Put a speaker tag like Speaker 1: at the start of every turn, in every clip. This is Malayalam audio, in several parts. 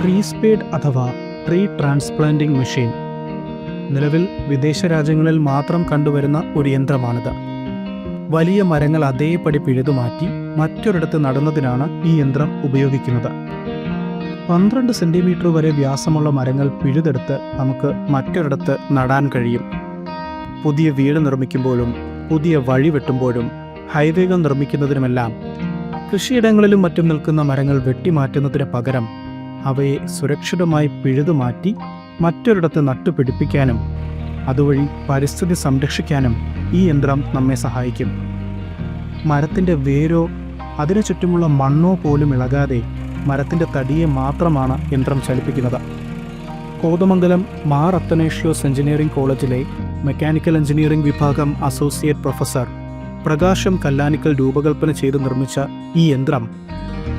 Speaker 1: ട്രീ സ്പേഡ് അഥവാ ട്രീ ട്രാൻസ്പ്ലാന്റിംഗ് മെഷീൻ. നിലവിൽ വിദേശ രാജ്യങ്ങളിൽ മാത്രം കണ്ടുവരുന്ന ഒരു യന്ത്രമാണിത്. വലിയ മരങ്ങൾ അതേപടി പിഴുതുമാറ്റി മറ്റൊരിടത്ത് നടന്നതിനാണ് ഈ യന്ത്രം ഉപയോഗിക്കുന്നത്. പന്ത്രണ്ട് സെന്റിമീറ്റർ വരെ വ്യാസമുള്ള മരങ്ങൾ പിഴുതെടുത്ത് നമുക്ക് മറ്റൊരിടത്ത് നടാൻ കഴിയും. പുതിയ വീട് നിർമ്മിക്കുമ്പോഴും പുതിയ വഴി വെട്ടുമ്പോഴും ഹൈവേകൾ നിർമ്മിക്കുന്നതിനുമെല്ലാം കൃഷിയിടങ്ങളിലും മറ്റും നിൽക്കുന്ന മരങ്ങൾ വെട്ടിമാറ്റുന്നതിന് പകരം അവയെ സുരക്ഷിതമായി പിഴുതുമാറ്റി മറ്റൊരിടത്ത് നട്ടുപിടിപ്പിക്കാനും അതുവഴി പരിസ്ഥിതി സംരക്ഷിക്കാനും ഈ യന്ത്രം നമ്മെ സഹായിക്കും. മരത്തിന്റെ വേരോ അതിനു ചുറ്റുമുള്ള മണ്ണോ പോലും ഇളകാതെ മരത്തിന്റെ തടിയെ മാത്രമാണ് യന്ത്രം ചലിപ്പിക്കുന്നത്. കോതമംഗലം മാർ അത്തനേഷ്യോസ് എഞ്ചിനീയറിംഗ് കോളേജിലെ മെക്കാനിക്കൽ എഞ്ചിനീയറിംഗ് വിഭാഗം അസോസിയേറ്റ് പ്രൊഫസർ പ്രകാശം കല്ലാനിക്കൽ രൂപകൽപ്പന ചെയ്ത് നിർമ്മിച്ച ഈ യന്ത്രം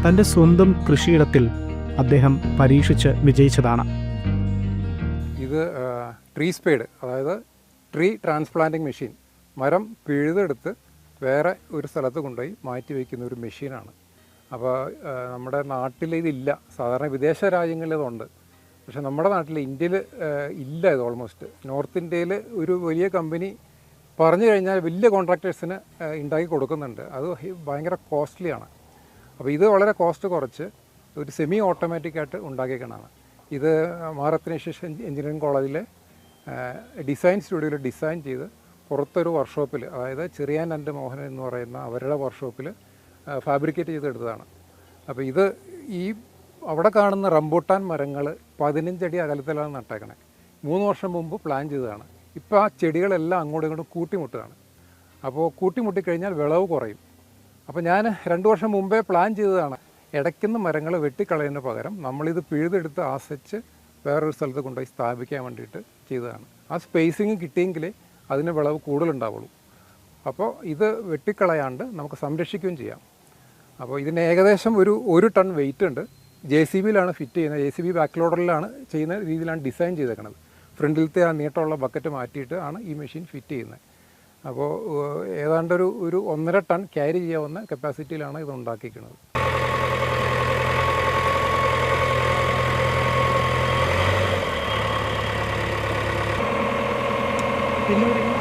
Speaker 1: തന്റെ സ്വന്തം കൃഷിയിടത്തിൽ അദ്ദേഹം പരീക്ഷിച്ച് വിജയിച്ചതാണ്.
Speaker 2: ഇത് ട്രീ സ്പേഡ് അതായത് ട്രീ ട്രാൻസ്പ്ലാന്റിംഗ് മെഷീൻ മരം പിഴുതെടുത്ത് വേറെ ഒരു സ്ഥലത്ത് കൊണ്ടുപോയി മാറ്റി വയ്ക്കുന്ന ഒരു മെഷീനാണ് അപ്പോൾ നമ്മുടെ നാട്ടിൽ ഇതില്ല. സാധാരണ വിദേശ രാജ്യങ്ങളിൽ ഇതുണ്ട്. പക്ഷെ നമ്മുടെ നാട്ടിൽ ഇന്ത്യയിൽ ഇല്ല ഇത് ഓൾമോസ്റ്റ് നോർത്ത് ഇന്ത്യയിൽ ഒരു വലിയ കമ്പനി പറഞ്ഞു കഴിഞ്ഞാൽ വലിയ കോൺട്രാക്ടേഴ്സിന് ഉണ്ടാക്കി കൊടുക്കുന്നുണ്ട്. അത് ഭയങ്കര കോസ്റ്റ്ലിയാണ്. അപ്പോൾ ഇത് വളരെ കോസ്റ്റ് കുറച്ച്. ഒരു സെമി ഓട്ടോമാറ്റിക് ഓട്ടോമാറ്റിക്കായിട്ട് ഉണ്ടാക്കിയേക്കണതാണ്. ഇത് മാറത്തിനേഷ്യസ് എഞ്ചിനീയറിംഗ് കോളേജിലെ ഡിസൈൻ സ്റ്റുഡിയോയിൽ ഡിസൈൻ ചെയ്ത് പുറത്തൊരു വർക്ക്ഷോപ്പിൽ അതായത് ചെറിയ ആൻഡ് മോഹൻ എന്ന് പറയുന്ന അവരുടെ വർക്ക്ഷോപ്പിൽ ഫാബ്രിക്കേറ്റ് ചെയ്തെടുത്തതാണ്. അപ്പോൾ ഇത് ഈ അവിടെ കാണുന്ന റംബൂട്ടാൻ മരങ്ങൾ പതിനഞ്ചടി അകലത്തിലാണ് നട്ടേക്കണേ. മൂന്ന് വർഷം മുമ്പ് പ്ലാൻ ചെയ്തതാണ്. ഇപ്പോൾ ആ ചെടികളെല്ലാം അങ്ങോട്ടും ഇങ്ങോട്ടും കൂട്ടിമുട്ടുകയാണ്. അപ്പോൾ കൂട്ടിമുട്ടിക്കഴിഞ്ഞാൽ വിളവ് കുറയും. അപ്പോൾ ഞാൻ രണ്ട് വർഷം മുമ്പേ പ്ലാൻ ചെയ്തതാണ്. ഇടയ്ക്കുന്ന മരങ്ങൾ വെട്ടിക്കളയുന്നതിന് പകരം നമ്മളിത് പിഴുതെടുത്ത് ആസച്ച് വേറൊരു സ്ഥലത്ത് കൊണ്ടുപോയി സ്ഥാപിക്കാൻ വേണ്ടിയിട്ട് ചെയ്തതാണ്. ആ സ്പേസിങ് കിട്ടിയെങ്കിലേ അതിന് വിളവ് കൂടുതലുണ്ടാവുള്ളൂ. അപ്പോൾ ഇത് വെട്ടിക്കളയാണ്ട് നമുക്ക് സംരക്ഷിക്കുകയും ചെയ്യാം. അപ്പോൾ ഇതിന് ഏകദേശം ഒരു ഒരു ടൺ വെയിറ്റ് ഉണ്ട്. ജെ സി ബിയിലാണ് ഫിറ്റ് ചെയ്യുന്നത്. ജെ സി ബി ബാക്ക് ലോഡറിലാണ് ചെയ്യുന്ന രീതിയിലാണ് ഡിസൈൻ ചെയ്തേക്കുന്നത് ഫ്രണ്ടിലത്തെ ആ നീട്ടമുള്ള ബക്കറ്റ് മാറ്റിയിട്ട് ആണ് ഈ മെഷീൻ ഫിറ്റ് ചെയ്യുന്നത്. അപ്പോൾ ഏതാണ്ട് ഏതാണ്ടൊരു ഒരു ഒന്നര ടൺ ക്യാരി ചെയ്യാവുന്ന കപ്പാസിറ്റിയിലാണ് ഇത് ഉണ്ടാക്കിയിരിക്കുന്നത്.
Speaker 1: que